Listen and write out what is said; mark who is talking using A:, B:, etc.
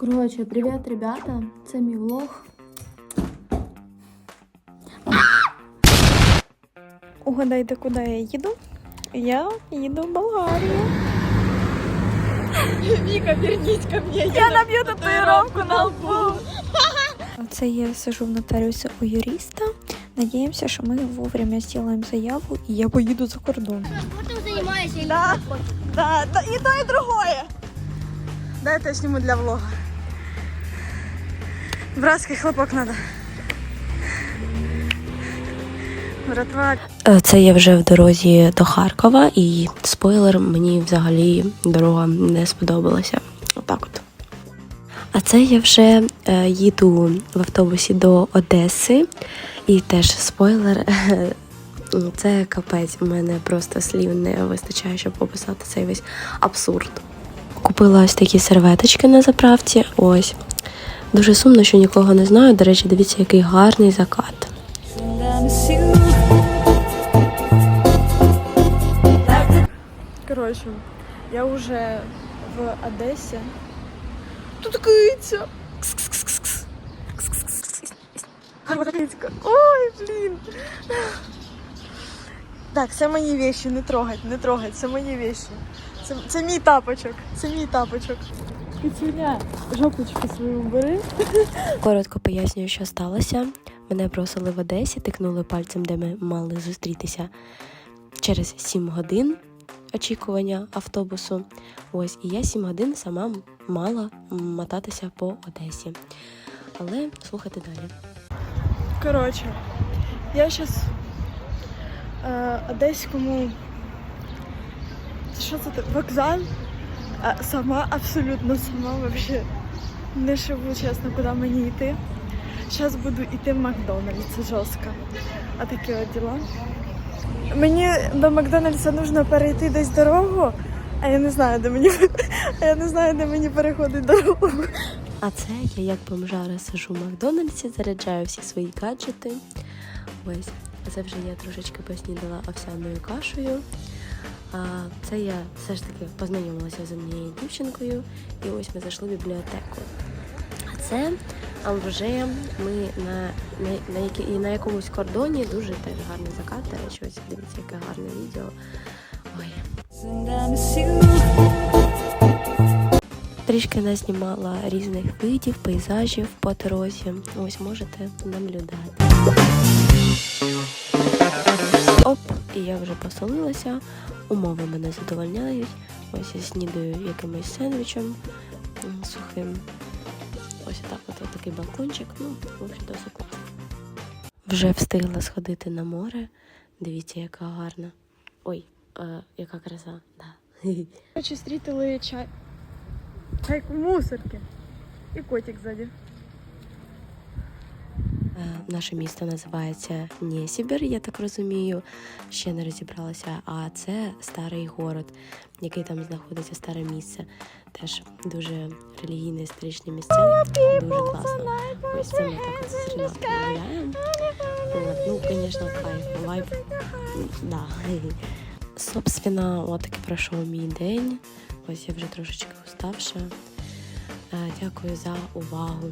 A: Коротше, привіт, ребята. Це мій влог.
B: Угадайте, куди я їду? Я їду в Болгарію.
C: Вика, вернись ко мне.
B: Я наб'ю татуїровку на лбу. Це я сижу в нотаріусі у юриста. Надіємося, що ми вовремя зробимо заяву і я поїду за кордон.
D: Спортом занимаешься
B: Да. Да, да, і то, і другое. Дайте я для влога. Братський хлопок. Братва.
E: Е, Це я вже в дорозі до Харкова, і спойлер, мені взагалі дорога не сподобалася. Отак от. А це я вже е, їду в автобусі до Одеси, і теж спойлер. Це капець, у мене просто слів не вистачає, щоб описати цей весь абсурд. Купила ось такі серветочки на заправці. Ось. Дуже сумно, що нікого не знаю. До речі, дивіться, який гарний закат.
B: Коротше, я вже в Одесі. Тут киця. Ой, блін. Так, це мої вещі, не трогать, не трогать, це мої вещі. Це, це мій тапочок, це мій тапочок. Кицюня, жопочку свою бери.
E: Коротко пояснюю, що сталося. Мене просили в Одесі, тикнули пальцем, де ми мали зустрітися через 7 годин очікування автобусу. Ось, і я 7 годин сама мала мотатися по Одесі. Але слухайте далі.
B: Коротше, я зараз е, одеському. Що це? Вокзал. Сама, абсолютно сама вообще не живу, чесно, куди мені йти. Зараз буду йти в Макдональдс, це жорстко. А такі от діла. Мені до Макдональдса потрібно перейти десь дорогу, а я не знаю, де мені а я не знаю, де мені переходить дорогу.
E: А це я як бомжара сижу в Макдональдсі, заряджаю всі свої гаджети. Ось, це вже я трошечки поснідала овсяною кашею. Це я все ж таки познайомилася з однією дівчинкою, і ось ми зайшли в бібліотеку. А це Амброжея. Ми на, на, на, які, і на якомусь кордоні дуже теж гарний закат. До речі, ось дивіться, яке гарне відео. Ой. Трішки назнімала різних видів, пейзажів по дорозі. Ось можете наблюдати. І я вже посолилася. Умови мене задовольняють. Ось я снідаю якимось сендвічем сухим. Ось так, от, от такий балкончик. Ну, в общем, досить класно. Вже встигла сходити на море. Дивіться, яка гарна. Ой, е, яка краса. Да.
B: Короче, стрітили чай. Чайку мусорки. І котик ззаді.
E: Е, Наше місто називається Нєсібір, я так розумію. Ще не розібралася. А це старий город, який там знаходиться старе місце. Теж дуже релігійне історичне місця. Дуже класно. Ось це ми так з. Ну, звісно, кайф, вайб. Да. Собственно, от таки пройшов мій день. Ось я вже трошечки уставша. Е, Дякую за увагу.